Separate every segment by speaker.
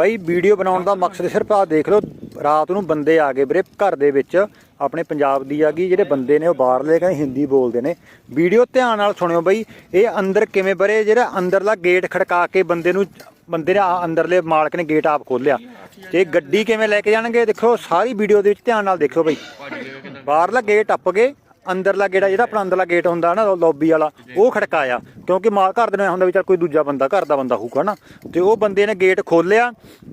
Speaker 1: ਬਾਈ, video ਬਣਾਉਣ ਦਾ ਮਕਸਦ ਸਿਰਫ ਆ ਦੇਖ ਲਓ, ਰਾਤ ਨੂੰ ਬੰਦੇ ਆ ਗਏ ਵੀਰੇ ਘਰ ਦੇ ਵਿੱਚ, ਆਪਣੇ ਪੰਜਾਬ ਦੀ ਆ ਗਈ, ਜਿਹੜੇ ਬੰਦੇ ਨੇ ਉਹ ਬਾਹਰਲੇ ਕਹਿੰਦੇ ਹਿੰਦੀ ਬੋਲਦੇ ਨੇ। ਵੀਡੀਓ ਧਿਆਨ ਨਾਲ ਸੁਣਿਓ ਬਾਈ, ਇਹ ਅੰਦਰ ਕਿਵੇਂ ਬਰੇ ਜਿਹੜਾ ਅੰਦਰਲਾ ਗੇਟ ਖੜਕਾ ਕੇ ਬੰਦੇ ਨੂੰ, ਬੰਦੇ ਨੇ ਆ- ਅੰਦਰਲੇ ਮਾਲਕ ਨੇ ਗੇਟ ਆਪ ਖੋਲਿਆ ਤੇ ਗੱਡੀ ਕਿਵੇਂ ਲੈ ਕੇ ਜਾਣਗੇ, ਦੇਖੋ, ਸਾਰੀ ਵੀਡੀਓ ਦੇ ਵਿੱਚ ਧਿਆਨ ਨਾਲ ਦੇਖਿਓ ਬਾਈ। ਬਾਹਰਲਾ ਗੇਟ ਟੱਪ ਕੇ ਅੰਦਰਲਾ ਗੇਟ ਆ ਜਿਹੜਾ ਆਪਣਾ ਅੰਦਰਲਾ ਗੇਟ ਹੁੰਦਾ ਨਾ ਲੌਬੀ ਵਾਲਾ ਉਹ ਖੜਕਾਇਆ ਕਿਉਂਕਿ ਮਾਲ ਘਰ ਦੇ ਨਾਲ ਹੁੰਦਾ ਵੀ ਚੱਲ ਕੋਈ ਦੂਜਾ ਬੰਦਾ ਘਰ ਦਾ ਬੰਦਾ ਹੋਊਗਾ ਨਾ। ਤੇ ਉਹ ਬੰਦੇ ਨੇ ਗੇਟ ਖੋਲਿਆ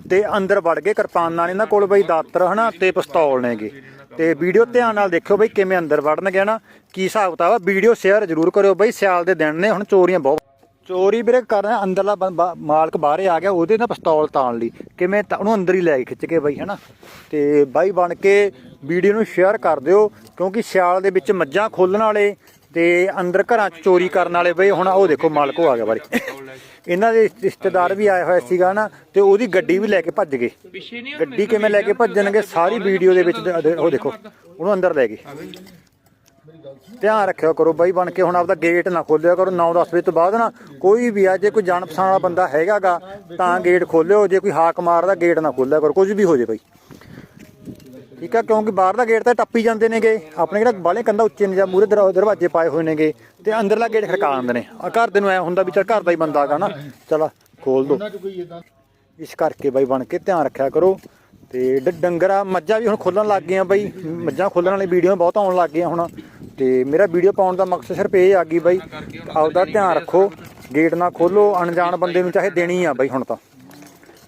Speaker 1: ਤੇ ਅੰਦਰ ਵੜ ਗਏ ਕਿਰਪਾਨਾਂ ਨੇ ਇਹਨਾਂ ਕੋਲ ਬਈ ਦਾਤਰ ਹਨਾ ਤੇ ਪਿਸਤੌਲ ਨੇਗੇ। ਤੇ ਵੀਡੀਓ ਧਿਆਨ ਨਾਲ ਦੇਖਿਓ ਬਈ ਕਿਵੇਂ ਅੰਦਰ ਵੜਨਗੇ ਨਾ ਕੀ ਹਿਸਾਬ ਕਿਤਾਬ ਆ? ਵੀਡੀਓ ਸ਼ੇਅਰ ਜ਼ਰੂਰ ਕਰਿਓ ਬਈ। ਸਿਆਲ ਦੇ ਦਿਨ ਨੇ ਹੁਣ ਚੋਰੀਆਂ ਬਹੁਤ ਚੋਰੀ ਵੀਰੇ ਕਰਨਾ ਅੰਦਰਲਾ ਬੰ- ਬਾ- ਮਾਲਕ ਬਾਹਰੇ ਆ ਗਿਆ, ਉਹਦੇ ਨਾਲ ਪਿਸਤੌਲ ਤਾਣ ਲਈ। ਕਿਵੇਂ ਤਾਂ, ਉਹਨੂੰ ਅੰਦਰ ਹੀ ਲੈ ਕੇ ਖਿੱਚ ਕੇ ਬਾਈ, ਹਨਾ? ਤੇ ਬਾਈ ਬਣ ਕੇ ਵੀਡੀਓ ਨੂੰ ਸ਼ੇਅਰ ਕਰ ਦਿਓ, ਕਿਉਂਕਿ ਸਿਆਲ ਦੇ ਵਿੱਚ ਮੱਝਾਂ ਖੋਲਣ ਵਾਲੇ ਤੇ ਅੰਦਰ ਘਰਾਂ 'ਚ ਚੋਰੀ ਕਰਨ ਵਾਲੇ ਬਈ, ਹੁਣ ਉਹ ਦੇਖੋ, ਮਾਲਕ ਉਹ ਆ ਗਿਆ ਬਾਰੇ ਇਹਨਾਂ ਦੇ ਰਿਸ਼ਤੇਦਾਰ ਵੀ ਆਏ ਹੋਏ ਸੀਗਾ ਨਾ ਤੇ ਉਹਦੀ ਗੱਡੀ ਵੀ ਲੈ ਕੇ ਭੱਜ ਗਏ। ਗੱਡੀ ਕਿਵੇਂ ਲੈ ਕੇ ਭੱਜਣਗੇ, ਸਾਰੀ ਵੀਡੀਓ ਦੇ ਵਿੱਚ ਉਹ ਦੇਖੋ, ਉਹਨੂੰ ਅੰਦਰ ਲੈ ਗਏ। ਧਿਆਨ ਰੱਖਿਆ ਕਰੋ ਬਾਈ ਬਣ ਕੇ ਹੁਣ ਆਪਦਾ ਗੇਟ ਨਾ ਖੋਲਿਆ ਕਰੋ 9-10 ਵਜੇ ਤੋਂ ਬਾਅਦ ਨਾ ਕੋਈ ਵੀ ਆ, ਜੇ ਕੋਈ ਜਾਣ ਪਛਾਣ ਵਾਲਾ ਬੰਦਾ ਹੈਗਾਗਾ, ਤਾਂ ਗੇਟ ਖੋਲਿਓ, ਜੇ ਕੋਈ ਹਾਕ ਮਾਰਦਾ ਗੇਟ ਨਾ ਖੋਲਿਆ ਕਰੋ, ਕੁਝ ਵੀ ਹੋ ਜੇ ਬਾਈ। ਠੀਕ ਆ, ਕਿਉਂਕਿ ਬਾਹਰ ਦਾ ਗੇਟ ਤਾਂ ਟੱਪੀ ਜਾਂਦੇ ਨੇਗੇ, ਆਪਣੇ ਕਿਹੜਾ ਬਾਲੇ ਕੰਦਾ ਉੱਚੇ ਨੇ ਜਾਂ ਮੂਰੇ ਦਰਵਾਜ਼ੇ ਪਾਏ ਹੋਏ ਨੇਗੇ, ਤੇ ਅੰਦਰਲਾ ਗੇਟ ਖੜਕਾ ਦਿੰਦੇ ਨੇ। ਆ ਘਰ ਦੇ ਨੂੰ ਐ ਹੁੰਦਾ ਵੀ ਚੱਲ ਘਰ ਦਾ ਹੀ ਬੰਦਾ ਹੈਗਾ ਨਾ, ਚਲ ਖੋਲ ਦੋ। ਇਸ ਕਰਕੇ ਬਾਈ ਬਣ ਕੇ ਧਿਆਨ ਰੱਖਿਆ ਕਰੋ, ਤੇ ਡ- ਡੰਗਰਾਂ ਮੱਝਾਂ ਵੀ ਹੁਣ ਖੋਲਣ ਲੱਗ ਗਈਆਂ ਬਾਈ, ਮੱਝਾਂ ਖੋਲਣ ਵਾਲੀ ਵੀਡੀਓ ਬਹੁਤ ਆਉਣ ਲੱਗ ਗਈਆਂ ਹੁਣ। ਤੇ ਮੇਰਾ ਵੀਡੀਓ ਪਾਉਣ ਦਾ ਮਕਸਦ ਸਿਰਫ ਇਹ ਆ ਗਈ ਬਾਈ ਆਪਦਾ ਧਿਆਨ ਰੱਖੋ ਗੇਟ ਨਾ ਖੋਲੋ, ਅਣਜਾਣ ਬੰਦੇ ਨੂੰ ਚਾਹੇ ਦੇਣੀ ਆ ਬਾਈ ਹੁਣ ਤਾਂ।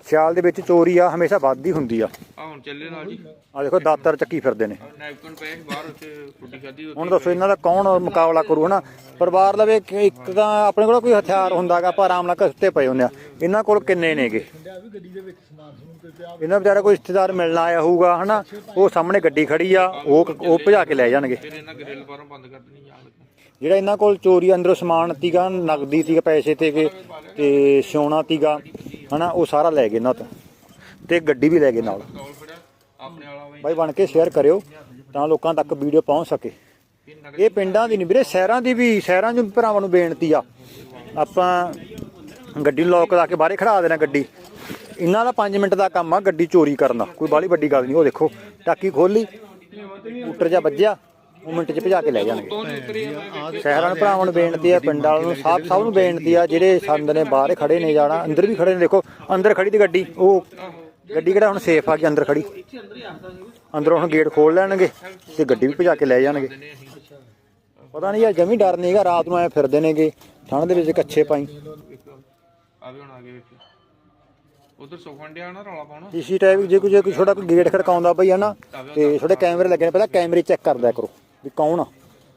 Speaker 1: ਸਿਆਲ ਦੇ ਵਿੱਚ ਚੋਰੀ ਆ ਹਮੇਸ਼ਾ ਵੱਧਦੀ ਹੁੰਦੀ ਆ।
Speaker 2: ਆ ਹੁਣ ਚੱਲੇ ਨਾਲ ਜੀ।
Speaker 1: ਆ ਦੇਖੋ ਦਾਤਰ ਚੱਕੀ ਫਿਰਦੇ ਨੇ।
Speaker 2: ਨੈਪਕਿਨ ਪਏ ਸੀ ਬਾਹਰ ਉੱਥੇ ਫੁੱਟੀ ਖਾਦੀ
Speaker 1: ਹੁਣ ਦੱਸੋ ਇਹਨਾਂ ਦਾ ਕੌਣ ਮੁਕਾਬਲਾ ਕਰੂ ਹਨਾ? ਪਰਿਵਾਰ ਲਵੇ ਕਿ ਇੱਕ ਤਾਂ ਆਪਣੇ ਕੋਲ ਕੋਈ ਹਥਿਆਰ ਹੁੰਦਾਗਾ ਆਪਾਂ ਆਰਾਮ ਨਾਲ ਘਸਤੇ ਪਏ ਹੁੰਦੇ ਆ। ਇਹਨਾਂ ਕੋਲ ਕਿੰਨੇ ਨੇਗੇ? ਇਹਨਾਂ ਵਿਚਾਰਾ ਕੋਈ ਰਿਸ਼ਤੇਦਾਰ ਮਿਲਣ ਆਇਆ ਹੋਊਗਾ ਹਨਾ? ਉਹ ਸਾਹਮਣੇ ਗੱਡੀ ਖੜੀ ਆ ਉਹ ਉਹ ਭਜਾ ਕੇ ਲੈ ਜਾਣਗੇ। ਜਿਹੜਾ ਇਹਨਾਂ ਕੋਲ ਚੋਰੀ ਅੰਦਰੋਂ ਸਮਾਨ ਤੀਗਾ ਨਗਦੀ ਤੀਗਾ ਪੈਸੇ ਤੇਗੇ ਤੇ ਸੋਨਾ ਤੀਗਾ ਹਨਾ, ਉਹ ਸਾਰਾ ਲੈ ਗਏ ਇਹਨਾਂ ਤੋਂ ਤੇ ਗੱਡੀ ਵੀ ਲੈ ਗਏ ਨਾਲ।
Speaker 2: ਬਾਈ
Speaker 1: ਬਣ ਕੇ ਸ਼ੇਅਰ ਕਰਿਓ ਤਾਂ ਲੋਕਾਂ ਤੱਕ ਵੀਡੀਓ ਪਹੁੰਚ ਸਕੇ। ਇਹ ਪਿੰਡਾਂ ਦੀ ਨਹੀਂ ਵੀਰੇ, ਸ਼ਹਿਰਾਂ ਦੀ ਵੀ, ਸ਼ਹਿਰਾਂ ਦੇ ਭਰਾਵਾਂ ਨੂੰ ਬੇਨਤੀ ਆ। ਆਪਾਂ ਗੱਡੀ ਲੋਕ ਲਾ ਕੇ ਬਾਹਰੇ ਖੜਾ ਦੇਣਾ ਗੱਡੀ। ਇਹਨਾਂ ਦਾ 5 ਮਿੰਟ ਦਾ ਕੰਮ ਆ ਗੱਡੀ ਚੋਰੀ ਕਰਨਾ। ਕੋਈ ਬਾਹਲੀ ਵੱਡੀ ਗੱਲ ਨਹੀਂ, ਉਹ ਦੇਖੋ, ਟਾਕੀ ਖੋਲੀ ਉੱਟਰ ਜਾ ਵੱਜਿਆ। ਉਹ ਮਿੰਟ 'ਚ ਭਜਾ ਕੇ ਲੈ ਜਾਣਗੇ। ਸ਼ਹਿਰਾਂ ਦੇ ਭਰਾਵਾਂ ਨੂੰ ਬੇਨਤੀ ਆ ਪਿੰਡ ਵਾਲਿਆਂ ਨੂੰ ਸਭ ਸਭ ਨੂੰ ਬੇਨਤੀ ਆ ਜਿਹੜੇ ਸੰਦ ਨੇ ਬਾਹਰੇ ਖੜੇ ਨੇ ਜਾਣਾ ਅੰਦਰ ਵੀ ਖੜੇ ਨੇ ਦੇਖੋ ਅੰਦਰ ਖੜੀ ਦੀ ਗੱਡੀ ਉਹ ਗੱਡੀ ਕਿਹੜਾ ਹੁਣ ਸੇਫ ਆ ਗਈ ਅੰਦਰ ਖੜੀ? ਅੰਦਰੋਂ ਹੁਣ ਗੇਟ ਖੋਲ ਲੈਣਗੇ ਤੇ ਗੱਡੀ ਵੀ ਭਜਾ ਕੇ ਲੈ ਜਾਣਗੇ। ਪਤਾ ਨਹੀਂ ਯਾਰ ਜਮੀ ਡਰ ਨਹੀਂਗਾ ਰਾਤ ਨੂੰ ਐ ਫਿਰਦੇ ਨੇਗੇ ਠੰਡ ਦੇ ਵਿੱਚ ਕੱਛੇ ਪਾਈ।
Speaker 2: ਹੁਣ ਵੇਖੀ। ਉਧਰ ਸੁਖਣ ਡਿਆ ਨਾ ਰੌਲਾ ਪਾਉਣਾ।
Speaker 1: ਸੀਸੀ ਟੈਗ ਜੇ ਕੋਈ ਜੇ ਕੋਈ ਛੋਟਾ ਕੋਈ ਗੇਟ ਖੜਕਾਉਂਦਾ ਬਈ ਹਨਾ ਤੇ ਛੋਟੇ ਕੈਮਰੇ ਲੱਗੇ ਨੇ ਪਹਿਲਾਂ ਕੈਮਰੇ ਚੈੱਕ ਕਰਦਿਆ ਕਰੋ। ਵੀ ਕੌਣ ਆ?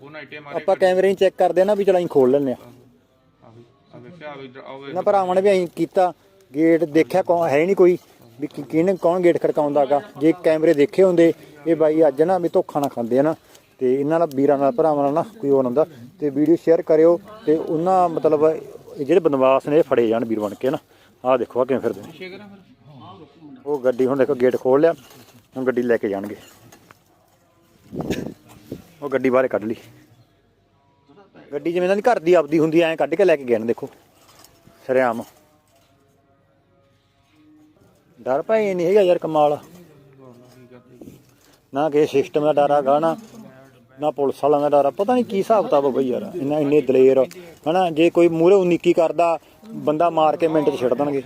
Speaker 2: ਉਹ ਨਾਈਟੇ ਮਾਰੇ
Speaker 1: ਆਪਾਂ ਕੈਮਰੇ ਨਹੀਂ ਚੈੱਕ ਕਰਦੇ ਨਾ ਵੀ ਚਲ ਅਸੀਂ ਖੋਲ ਲੈਂਦੇ ਆ।
Speaker 2: ਆ ਆ ਵੇਖਿਆ ਆ ਵੀ ਆ
Speaker 1: ਇਹਨਾਂ ਭਰਾਵਾਂ ਨੇ ਵੀ ਅਸੀਂ ਕੀਤਾ ਗੇਟ ਦੇਖਿਆ ਕੌਣ ਹੈ ਨਹੀਂ ਕੋਈ ਵੀ ਕਿ- ਕਿਹਨੇ ਕੌਣ ਗੇਟ ਖੜਕਾਉਂਦਾਗਾ ਜੇ ਕੈਮਰੇ ਦੇਖੇ ਹੁੰਦੇ ਇਹ ਬਾਈ ਅੱਜ ਨਾ ਵੀ ਧੋਖਾ ਨਾ ਖਾਂਦੇ ਆ ਨਾ ਤੇ ਇਹਨਾਂ ਨਾਲ ਵੀਰਾਂ ਨਾਲ ਭਰਾਵਾਂ ਨਾਲ ਨਾ ਕੋਈ ਹੋਰ ਹੁੰਦਾ। ਤੇ ਵੀਡੀਓ ਸ਼ੇਅਰ ਕਰਿਓ ਤੇ ਉਹਨਾਂ ਮਤਲਬ ਇਹ ਜਿਹੜੇ ਬਨਵਾਸ ਨੇ ਇਹ ਫੜੇ ਜਾਣ ਵੀਰ ਬਣ ਕੇ ਨਾ। ਆਹ ਦੇਖੋ ਆ ਕਿਵੇਂ ਫਿਰਦੇ ਨੇ।
Speaker 2: ਪਿੱਛੇ ਕਰਾਂ ਫਿਰ?
Speaker 1: ਉਹ ਗੱਡੀ ਹੁਣ ਦੇਖੋ ਗੇਟ ਖੋਲ ਲਿਆ ਹੁਣ ਗੱਡੀ ਲੈ ਕੇ ਜਾਣਗੇ। ਗੱਡੀ ਬਾਹਰ ਕੱਢ ਲਈ। ਗੱਡੀ ਜਿਵੇਂ ਇਹਨਾਂ ਦੀ ਘਰ ਦੀ ਆਪਦੀ ਹੁੰਦੀ, ਐ ਕੱਢ ਕੇ ਲੈ ਕੇ ਗਏ ਨੇ, ਦੇਖੋ। ਸਰਿਆਮ ਡਰ ਭਾਈ ਨਹੀਂ ਹੈਗਾ ਯਾਰ ਕਮਾਲ। ਨਾ ਕਿਸੇ ਸਿਸਟਮ ਦਾ ਡਰ ਹੈਗਾ, ਨਾ ਨਾ ਪੁਲਿਸ ਵਾਲਿਆਂ ਦਾ ਡਰ ਆ। ਪਤਾ ਨਹੀਂ ਕੀ ਹਿਸਾਬ ਕਿਤਾਬ ਆ ਬਈ ਯਾਰ, ਇੰਨਾ ਇੰਨੇ ਦਲੇਰ, ਹਨਾ, ਜੇ ਕੋਈ ਮੂਹਰੇ ਉਨੀਕੀ ਕਰਦਾ, ਬੰਦਾ ਮਾਰ ਕੇ ਮਿੰਟ 'ਚ ਛੱਡ ਦੇਣਗੇ।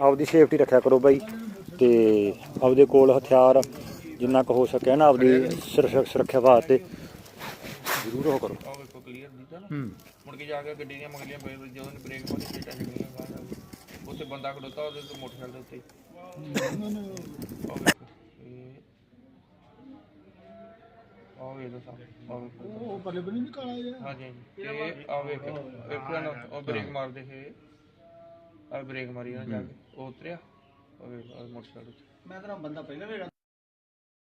Speaker 1: ਆਪਦੀ ਸੇਫਟੀ ਰੱਖਿਆ ਕਰੋ ਬਾਈ, ਤੇ ਆਪਦੇ ਕੋਲ ਹਥਿਆਰ ਜਿੰਨਾ ਕੁ ਹੋ ਸਕੇ ਨਾ ਆਪਦੀ ਸੁਰੱਖਿਆ ਸੁਰੱਖਿਆ ਵਾਸਤੇ। ਜ਼ਰੂਰ ਉਹ ਕਰੋ।
Speaker 2: ਆ ਵੇਖੋ ਕਲੀਅਰ ਦਿੱਤਾ ਨਾ। ਮੁੜ ਕੇ ਜਾ ਕੇ ਗੱਡੀ ਦੀਆਂ ਮਗਲੀਆਂ ਪਈ ਜਦੋਂ ਨੇ ਬ੍ਰੇਕ ਮਾਰੀ ਬਾਹਰ ਆ ਗਈਆਂ। ਉੱਥੇ ਬੰਦਾ ਖੜੋਤਾ ਉਹਦੇ ਤੇ ਮੋਟਰਸਾਈਕਲ ਦੇ ਉੱਤੇ। ਆ ਵੇਖੋ ਇਹ ਆ ਵੇਖੋ ਸਾਹਮਣੇ ਆ ਵੇਖੋ
Speaker 3: ਉਹ ਪਰਲੇ ਬਣੀ ਨਹੀਂ ਕਾਲਾ ਜਿਹਾ।
Speaker 2: ਹਾਂਜੀ ਹਾਂਜੀ। ਤੇ ਆ ਵੇਖੋ ਵੇਖੋ ਨਾ ਉਹ ਬ੍ਰੇਕ ਮਾਰਦੇ ਸੀ ਆ ਬ੍ਰੇਕ ਮਾਰੀ ਨਾ ਜਾ ਕੇ। ਉਹ ਉਤਰਿਆ। ਉਹ ਵੇਖੋ ਆਹ ਮੋਟਰਸਾਈਕਲ ਤੇ।
Speaker 3: ਮੈਂ ਤਾਂ ਬੰਦਾ ਪਹਿਲਾਂ ਵੇੜਾ